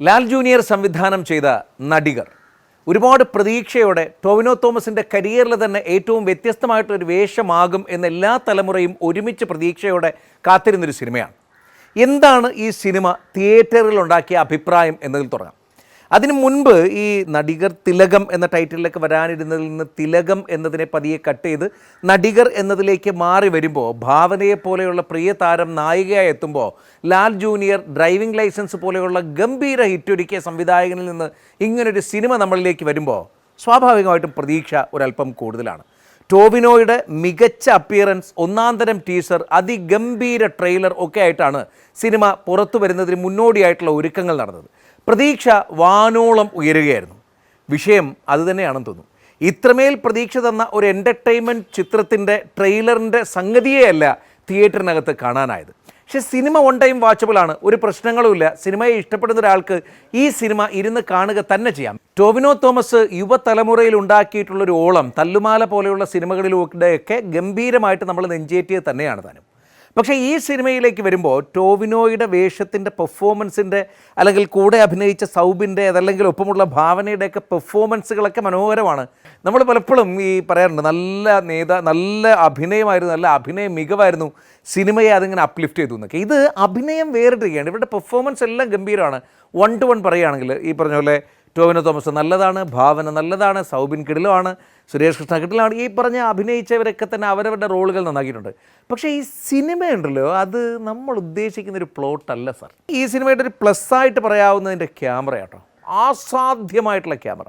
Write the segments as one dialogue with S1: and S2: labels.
S1: Lal junior സംവിധാനം ചെയ്ത നടികർ ഒരുപാട് പ്രതീക്ഷയോടെ ടോവിനോ തോമസിന്റെ കരിയറിൽ തന്നെ ഏറ്റവും വ്യത്യസ്തമായിട്ടൊരു വേഷമാകും എന്ന എല്ലാ തലമുറയും ഒരുമിച്ച് പ്രതീക്ഷയോടെ കാത്തിരുന്നൊരു സിനിമയാണ്. എന്താണ് ഈ സിനിമ? തിയേറ്ററിൽ ഉണ്ടാക്കിയ അഭിപ്രായം എന്നതിൽ തുടങ്ങാം. അതിനു മുൻപ് ഈ നടികർ തിലകം എന്ന ടൈറ്റിലേക്ക് വരാനിരുന്നതിൽ നിന്ന് തിലകം എന്നതിനെ പതിയെ കട്ട് ചെയ്ത് നടികർ എന്നതിലേക്ക് മാറി വരുമ്പോൾ ഭാവനയെ പോലെയുള്ള പ്രിയ താരം നായികയായി എത്തുമ്പോൾ ലാൽ ജൂനിയർ ഡ്രൈവിംഗ് ലൈസൻസ് പോലെയുള്ള ഗംഭീര ഹിറ്റൊരുക്കിയ സംവിധായകനിൽ നിന്ന് ഇങ്ങനൊരു സിനിമ നമ്മളിലേക്ക് വരുമ്പോൾ സ്വാഭാവികമായിട്ടും പ്രതീക്ഷ ഒരല്പം കൂടുതലാണ്. ടോവിനോയുടെ മികച്ച അപ്പിയറൻസ് ഒന്നാന്തരം ടീസർ അതിഗംഭീര ട്രെയിലർ ഒക്കെ ആയിട്ടാണ് സിനിമ പുറത്തു വരുന്നതിന് മുന്നോടിയായിട്ടുള്ള ഒരുക്കങ്ങൾ നടന്നത്. പ്രതീക്ഷ വാനോളം ഉയരുകയായിരുന്നു. വിഷയം അതുതന്നെയാണെന്ന് തോന്നുന്നു. ഇത്രമേൽ പ്രതീക്ഷ തന്ന ഒരു എന്റർടൈൻമെന്റ് ചിത്രത്തിന്റെ ട്രെയിലറിന്റെ സംഗതിയെയല്ല തിയേറ്ററിനകത്ത് കാണാനായത്. പക്ഷേ സിനിമ വൺ ടൈം വാച്ചബിൾ ആണ്. ഒരു പ്രശ്നങ്ങളുമില്ല സിനിമയെ ഇഷ്ടപ്പെടുന്ന ഒരാൾക്ക് ഈ സിനിമ ഇരുന്ന് കാണുക തന്നെ ചെയ്യാം. ടോവിനോ തോമസ് യുവതലമുറയിൽ ഉണ്ടാക്കിയിട്ടുള്ളൊരു ഓളം തല്ലുമാല പോലെയുള്ള സിനിമകളിലൂടെയൊക്കെ ഗംഭീരമായിട്ട് നമ്മൾ നെഞ്ചേറ്റിയത് തന്നെയാണ് താനും. പക്ഷേ ഈ സിനിമയിലേക്ക് വരുമ്പോൾ ടോവിനോയുടെ വേഷത്തിന്റെ പെർഫോമൻസിന്റെ അല്ലെങ്കിൽ കൂടെ അഭിനയിച്ച സൗബിന്റെ അതല്ലെങ്കിൽ ഒപ്പമുള്ള ഭാവനയുടെയൊക്കെ പെർഫോമൻസുകളൊക്കെ മനോഹരമാണ്. നമ്മൾ പലപ്പോഴും ഈ പറയാറുണ്ട് നല്ല നേതാ നല്ല അഭിനയമായിരുന്നു നല്ല അഭിനയ മികവായിരുന്നു സിനിമയെ അതിങ്ങനെ അപ്ലിഫ്റ്റ് ചെയ്തു എന്നൊക്കെ. ഇത് അഭിനയം വേറിടുകയാണ് ഇവരുടെ പെർഫോമൻസ് എല്ലാം ഗംഭീരമാണ്. വൺ ടു വൺ പറയുകയാണെങ്കിൽ ഈ പറഞ്ഞ പോലെ ടോവിനോ തോമസ് നല്ലതാണ് ഭാവന നല്ലതാണ് സൗബിൻ കിടിലമാണ് സുരേഷ് കൃഷ്ണ കിടിലാണ്. ഈ പറഞ്ഞ അഭിനയിച്ചവരൊക്കെ തന്നെ അവരവരുടെ റോളുകൾ നന്നാക്കിയിട്ടുണ്ട്. പക്ഷേ ഈ സിനിമയുണ്ടല്ലോ അത് നമ്മൾ ഉദ്ദേശിക്കുന്ന ഒരു പ്ലോട്ട് അല്ല സാർ. ഈ സിനിമയുടെ ഒരു പ്ലസ് ആയിട്ട് പറയാവുന്നതിന്റെ ക്യാമറ കേട്ടോ. ആസാധ്യമായിട്ടുള്ള ക്യാമറ.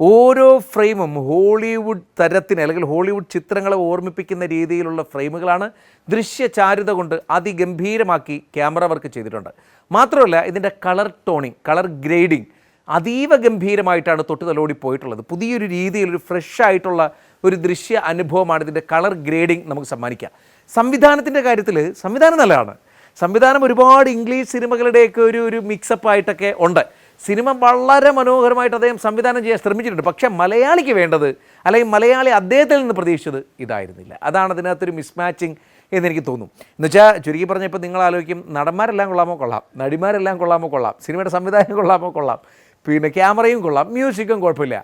S1: ഓരോ ഫ്രെയിമും ഹോളിവുഡ് തരത്തിന് അല്ലെങ്കിൽ ഹോളിവുഡ് ചിത്രങ്ങളെ ഓർമ്മിപ്പിക്കുന്ന രീതിയിലുള്ള ഫ്രെയിമുകളാണ് ദൃശ്യചാരുത കൊണ്ട് അതിഗംഭീരമാക്കി ക്യാമറ വർക്ക് ചെയ്തിട്ടുണ്ട്. മാത്രമല്ല ഇതിന്റെ കളർ ടോണിങ് കളർ ഗ്രേഡിങ് അതീവ ഗംഭീരമായിട്ടാണ് തൊട്ട് തലോടി പോയിട്ടുള്ളത്. പുതിയൊരു രീതിയിൽ ഒരു ഫ്രഷ് ആയിട്ടുള്ള ഒരു ദൃശ്യ അനുഭവമാണ് ഇതിന്റെ കളർ ഗ്രേഡിംഗ് നമുക്ക് സമ്മാനിക്കുക സംവിധാനത്തിന്റെ കാര്യത്തിൽ സംവിധാനം നല്ലതാണ്. സംവിധാനം ഒരുപാട് ഇംഗ്ലീഷ് സിനിമകളുടെയൊക്കെ ഒരു ഒരു മിക്സപ്പ് ആയിട്ടൊക്കെ ഉണ്ട്. സിനിമ വളരെ മനോഹരമായിട്ട് അദ്ദേഹം സംവിധാനം ചെയ്യാൻ ശ്രമിച്ചിട്ടുണ്ട്. പക്ഷേ മലയാളിക്ക് വേണ്ടത് അല്ലെങ്കിൽ മലയാളി അദ്ദേഹത്തിൽ നിന്ന് പ്രതീക്ഷിച്ചത് ഇതായിരുന്നില്ല. അതാണ് അതിനകത്തൊരു മിസ്മാച്ചിങ് എന്നെനിക്ക് തോന്നും. എന്നുവെച്ചാൽ ചുരുക്കി പറഞ്ഞപ്പോൾ നിങ്ങൾ ആലോചിക്കും നടന്മാരെല്ലാം കൊള്ളാമോ കൊള്ളാം. നടിമാരെല്ലാം കൊള്ളാമോ കൊള്ളാം. സിനിമയുടെ സംവിധാനം കൊള്ളാമോ കൊള്ളാം. പിന്നെ ക്യാമറയും കൊള്ളാം മ്യൂസിക്കും കുഴപ്പമില്ല.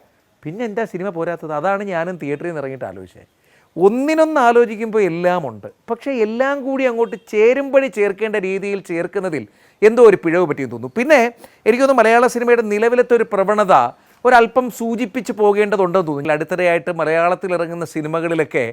S1: പിന്നെ എന്താ സിനിമ പോരാത്തത്? അതാണ് ഞാനും തിയേറ്ററിൽ നിന്ന് ഇറങ്ങിയിട്ട് ആലോചിച്ചത്. ഒന്നിനൊന്ന് ആലോചിക്കുമ്പോൾ എല്ലാം ഉണ്ട് പക്ഷേ എല്ലാം കൂടി അങ്ങോട്ട് ചേരുമ്പഴി ചേർക്കേണ്ട രീതിയിൽ ചേർക്കുന്നതിൽ എന്തോ ഒരു പിഴവ് പറ്റിയെന്ന് തോന്നുന്നു. പിന്നെ എനിക്കൊന്ന് മലയാള സിനിമയുടെ നിലവിലത്തെ ഒരു പ്രവണത ഒരല്പം സൂചിപ്പിച്ച് പോകേണ്ടതുണ്ടെന്ന് തോന്നുന്നു. അടുത്തിടെയായിട്ട് മലയാളത്തിൽ ഇറങ്ങുന്ന സിനിമകളിലൊക്കെ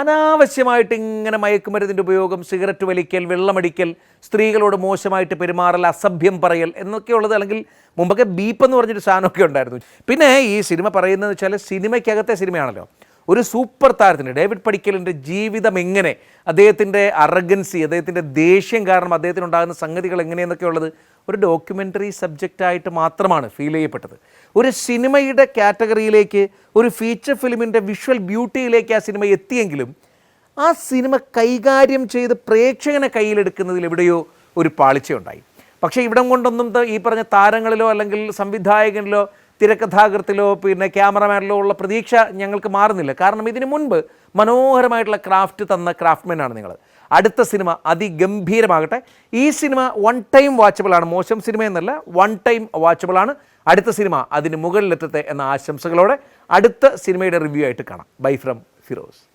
S1: അനാവശ്യമായിട്ട് ഇങ്ങനെ മയക്കുമരുന്നിന്റെ ഉപയോഗം സിഗരറ്റ് വലിക്കൽ വെള്ളമടിക്കൽ സ്ത്രീകളോട് മോശമായിട്ട് പെരുമാറൽ അസഭ്യം പറയൽ എന്നൊക്കെയുള്ളത് അല്ലെങ്കിൽ മുമ്പൊക്കെ ബീപ്പ് എന്ന് പറഞ്ഞൊരു സാധനമൊക്കെ ഉണ്ടായിരുന്നു. പിന്നെ ഈ സിനിമ പറയുന്നത് വെച്ചാൽ സിനിമയ്ക്കകത്തെ സിനിമയാണല്ലോ. ഒരു സൂപ്പർ താരത്തിന് ഡേവിഡ് പടിക്കലിന്റെ ജീവിതം എങ്ങനെ? അദ്ദേഹത്തിന്റെ അറഗൻസി അദ്ദേഹത്തിന്റെ ദേഷ്യം കാരണം അദ്ദേഹത്തിന് ഉണ്ടാകുന്ന സംഗതികൾ എങ്ങനെയെന്നൊക്കെ ഉള്ളത് ഒരു ഡോക്യുമെന്ററി സബ്ജക്റ്റായിട്ട് മാത്രമാണ് ഫീൽ ചെയ്യപ്പെട്ടത്. ഒരു സിനിമയുടെ കാറ്റഗറിയിലേക്ക് ഒരു ഫീച്ചർ ഫിലിമിന്റെ വിഷ്വൽ ബ്യൂട്ടിയിലേക്ക് ആ സിനിമ എത്തിയെങ്കിലും ആ സിനിമ കൈകാര്യം ചെയ്ത് പ്രേക്ഷകനെ കയ്യിലെടുക്കുന്നതിൽ എവിടെയോ ഒരു പാളിച്ചയുണ്ടായി. പക്ഷേ ഇവിടം കൊണ്ടൊന്നും ഈ പറഞ്ഞ താരങ്ങളിലോ അല്ലെങ്കിൽ സംവിധായകനിലോ തിരക്കഥാകൃത്തിലോ പിന്നെ ക്യാമറമാനിലോ ഉള്ള പ്രതീക്ഷ ഞങ്ങൾക്ക് മാറുന്നില്ല. കാരണം ഇതിനു മുൻപ് മനോഹരമായിട്ടുള്ള ക്രാഫ്റ്റ് തന്ന ക്രാഫ്റ്റ്മാനാണ് നിങ്ങൾ. അടുത്ത സിനിമ അതിഗംഭീരമാകട്ടെ. ഈ സിനിമ വൺ ടൈം വാച്ചബിൾ ആണ്. മോശം സിനിമ എന്നല്ല വൺ ടൈം വാച്ചബിൾ ആണ്. അടുത്ത സിനിമ അതിന് മുകളിലെത്തട്ടെ എന്ന ആശംസകളോടെ അടുത്ത സിനിമയുടെ റിവ്യൂ ആയിട്ട് കാണാം. Bye from Firoz